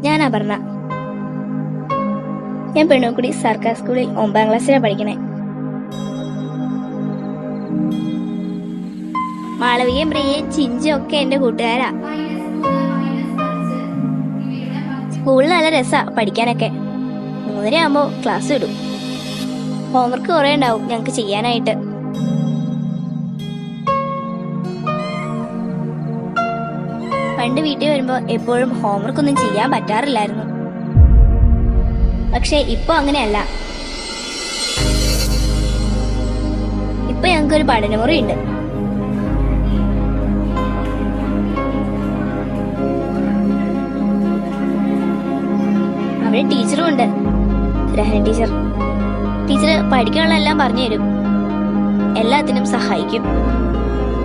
ഞാൻ അപർണ ഞാൻ പെണ്ണുക്കുടി സർക്കാർ സ്കൂളിൽ ഒമ്പതാം ക്ലാസ്സിലാണ് പഠിക്കണേ. മാളവികയും പ്രിയയും ചിഞ്ചും ഒക്കെ എന്റെ കൂട്ടുകാരാ. സ്കൂളിൽ നല്ല രസാ പഠിക്കാനൊക്കെ. മൂന്നര ക്ലാസ് വിടും. ഹോംവർക്ക് കുറെ ഉണ്ടാവും ഞങ്ങക്ക് ചെയ്യാനായിട്ട്. പണ്ട് വീട്ടിൽ വരുമ്പോ എപ്പോഴും ഹോംവർക്ക് ഒന്നും ചെയ്യാൻ പറ്റാറില്ലായിരുന്നു. പക്ഷെ ഇപ്പൊ അങ്ങനെയല്ല. ഇപ്പൊ ഞങ്ങൾക്കൊരു പഠനമുറി ഉണ്ട് അവിടെ ടീച്ചറും ഉണ്ട്. രഹന ടീച്ചർ. ടീച്ചർ പഠിക്കാനുള്ളതെല്ലാം പറഞ്ഞു തരും. എല്ലാത്തിനും സഹായിക്കും.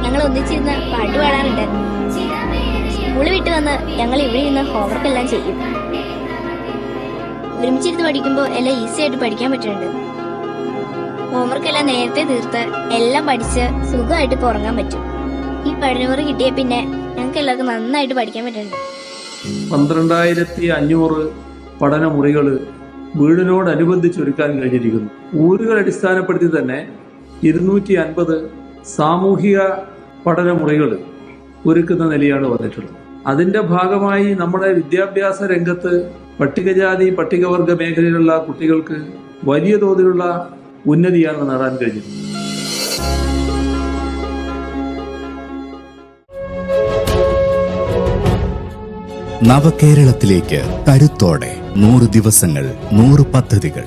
ഞങ്ങൾ ഒന്നിച്ചിരുന്ന് പാട്ട് പാടാറുണ്ട്. വന്ന് ഞങ്ങൾ ഇവിടെ ഇരുന്ന് ഹോംവർക്ക് എല്ലാം ചെയ്യും. ഒരുമിച്ചിരുന്ന് പഠിക്കുമ്പോൾ എല്ലാം ഈസി ആയിട്ട് പഠിക്കാൻ പറ്റുന്നുണ്ട്. ഹോംവർക്ക് എല്ലാം നേരത്തെ തീർത്ത് എല്ലാം പഠിച്ച് സുഖമായിട്ട് ഉറങ്ങാൻ പറ്റും. ഈ പഠനമുറി കിട്ടിയ പിന്നെ ഞങ്ങൾക്ക് എല്ലാവർക്കും നന്നായിട്ട് പഠിക്കാൻ പറ്റുന്നുണ്ട്. പന്ത്രണ്ടായിരത്തി അഞ്ഞൂറ് പഠനമുറികൾ വീടിനോടനുബന്ധിച്ച് ഒരുക്കാൻ കഴിഞ്ഞിരിക്കുന്നു. ഊരുകൾ അടിസ്ഥാനപ്പെടുത്തി തന്നെ ഇരുന്നൂറ്റി അൻപത് സാമൂഹിക പഠനമുറികൾ ഒരുക്കുന്ന നിലയാണ് വന്നിട്ടുള്ളത്. അതിന്റെ ഭാഗമായി നമ്മുടെ വിദ്യാഭ്യാസ രംഗത്ത് പട്ടികജാതി പട്ടികവർഗ മേഖലയിലുള്ള കുട്ടികൾക്ക് വലിയ തോതിലുള്ള ഉന്നതിയാണ് നേടാൻ കഴിഞ്ഞത് നവകേരളത്തിലേക്ക് കരുത്തോടെ നൂറ് ദിവസങ്ങൾ നൂറ് പദ്ധതികൾ.